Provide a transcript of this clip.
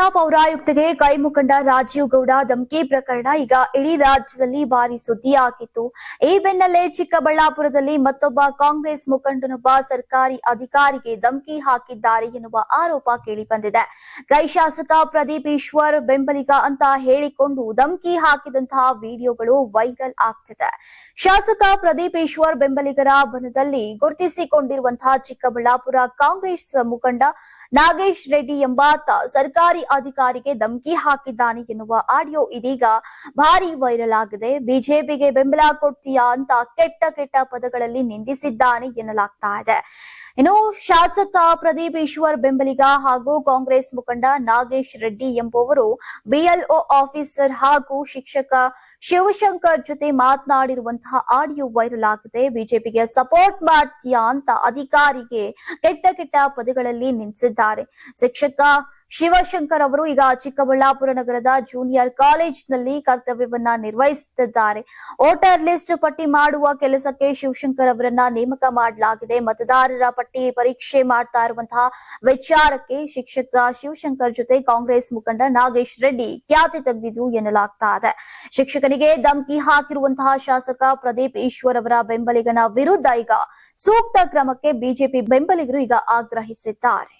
ಶಿಡ್ಲಘಟ್ಟ ಪೌರಾಯುಕ್ತಗೆ ಕೈ ಮುಖಂಡ ರಾಜೀವ್ ಗೌಡ ಧಮಕಿ ಪ್ರಕರಣ ಈಗ ಇಡೀ ರಾಜ್ಯದಲ್ಲಿ ಭಾರಿ ಸುದ್ದಿಯಾಗಿತ್ತು ಈ ಬೆನ್ನಲ್ಲೇ ಚಿಕ್ಕಬಳ್ಳಾಪುರದಲ್ಲಿ ಮತ್ತೊಬ್ಬ ಕಾಂಗ್ರೆಸ್ ಮುಖಂಡನೊಬ್ಬ ಸರ್ಕಾರಿ ಅಧಿಕಾರಿಗೆ ಧಮಕಿ ಹಾಕಿದ್ದಾರೆ ಎನ್ನುವ ಆರೋಪ ಕೇಳಿಬಂದಿದೆ. ಕೈ ಶಾಸಕ ಪ್ರದೀಪ್ ಈಶ್ವರ್ ಬೆಂಬಲಿಗ ಅಂತ ಹೇಳಿಕೊಂಡು ಧಮಕಿ ಹಾಕಿದಂತಹ ವಿಡಿಯೋಗಳು ವೈರಲ್ ಆಗ್ತಿದೆ. ಶಾಸಕ ಪ್ರದೀಪ್ ಈಶ್ವರ್ ಬೆಂಬಲಿಗರ ಬನದಲ್ಲಿ ಗುರುತಿಸಿಕೊಂಡಿರುವಂತಹ ಚಿಕ್ಕಬಳ್ಳಾಪುರ ಕಾಂಗ್ರೆಸ್ ಮುಖಂಡ ನಾಗೇಶ್ ರೆಡ್ಡಿ ಎಂಬಾತ ಸರ್ಕಾರಿ ಅಧಿಕಾರಿಗೆ ಧಮಕಿ ಹಾಕಿದ್ದಾನೆ ಎನ್ನುವ ಆಡಿಯೋ ಇದೀಗ ಭಾರಿ ವೈರಲ್ ಆಗಿದೆ. ಬಿಜೆಪಿಗೆ ಬೆಂಬಲ ಕೊಡ್ತೀಯಾ ಅಂತ ಕೆಟ್ಟ ಕೆಟ್ಟ ಪದಗಳಲ್ಲಿ ನಿಂದಿಸಿದ್ದಾನೆ ಎನ್ನಲಾಗ್ತಾ ಇದೆ. ಇನ್ನು ಶಾಸಕ ಪ್ರದೀಪ್ ಈಶ್ವರ್ ಬೆಂಬಲಿಗ ಹಾಗೂ ಕಾಂಗ್ರೆಸ್ ಮುಖಂಡ ನಾಗೇಶ್ ರೆಡ್ಡಿ ಎಂಬುವರು ಬಿಎಲ್ಒ ಆಫೀಸರ್ ಹಾಗೂ ಶಿಕ್ಷಕ ಶಿವಶಂಕರ್ ಜೊತೆ ಮಾತನಾಡಿರುವಂತಹ ಆಡಿಯೋ ವೈರಲ್ ಆಗಿದೆ. ಬಿಜೆಪಿಗೆ ಸಪೋರ್ಟ್ ಮಾಡ್ತೀಯಾ ಅಂತ ಅಧಿಕಾರಿಗೆ ಕೆಟ್ಟ ಕೆಟ್ಟ ಪದಗಳಲ್ಲಿ ನಿಂತಿದ್ದಾರೆ ಶಿಕ್ಷಕ ಶಿವಶಂಕರ್ ಅವರು ಈಗ ಚಿಕ್ಕಬಳ್ಳಾಪುರ ನಗರದ ಜೂನಿಯರ್ ಕಾಲೇಜ್ನಲ್ಲಿ ಕರ್ತವ್ಯವನ್ನ ನಿರ್ವಹಿಸುತ್ತಿದ್ದಾರೆ. ವೋಟರ್ ಲಿಸ್ಟ್ ಪಟ್ಟಿ ಮಾಡುವ ಕೆಲಸಕ್ಕೆ ಶಿವಶಂಕರ್ ಅವರನ್ನ ನೇಮಕ ಮಾಡಲಾಗಿದೆ. ಮತದಾರರ ಪಟ್ಟಿ ಪರೀಕ್ಷೆ ಮಾಡ್ತಾ ಇರುವಂತಹ ವಿಚಾರಕ್ಕೆ ಶಿಕ್ಷಕ ಶಿವಶಂಕರ್ ಜೊತೆ ಕಾಂಗ್ರೆಸ್ ಮುಖಂಡ ನಾಗೇಶ್ ರೆಡ್ಡಿ ಖ್ಯಾತಿ ತೆಗೆದಿದ್ರು ಎನ್ನಲಾಗ್ತಾ ಇದೆ. ಶಿಕ್ಷಕನಿಗೆ ಧಮಕಿ ಹಾಕಿರುವಂತಹ ಶಾಸಕ ಪ್ರದೀಪ್ ಈಶ್ವರ್ ಅವರ ಬೆಂಬಲಿಗನ ವಿರುದ್ಧ ಈಗ ಸೂಕ್ತ ಕ್ರಮಕ್ಕೆ ಬಿಜೆಪಿ ಬೆಂಬಲಿಗರು ಈಗ ಆಗ್ರಹಿಸಿದ್ದಾರೆ.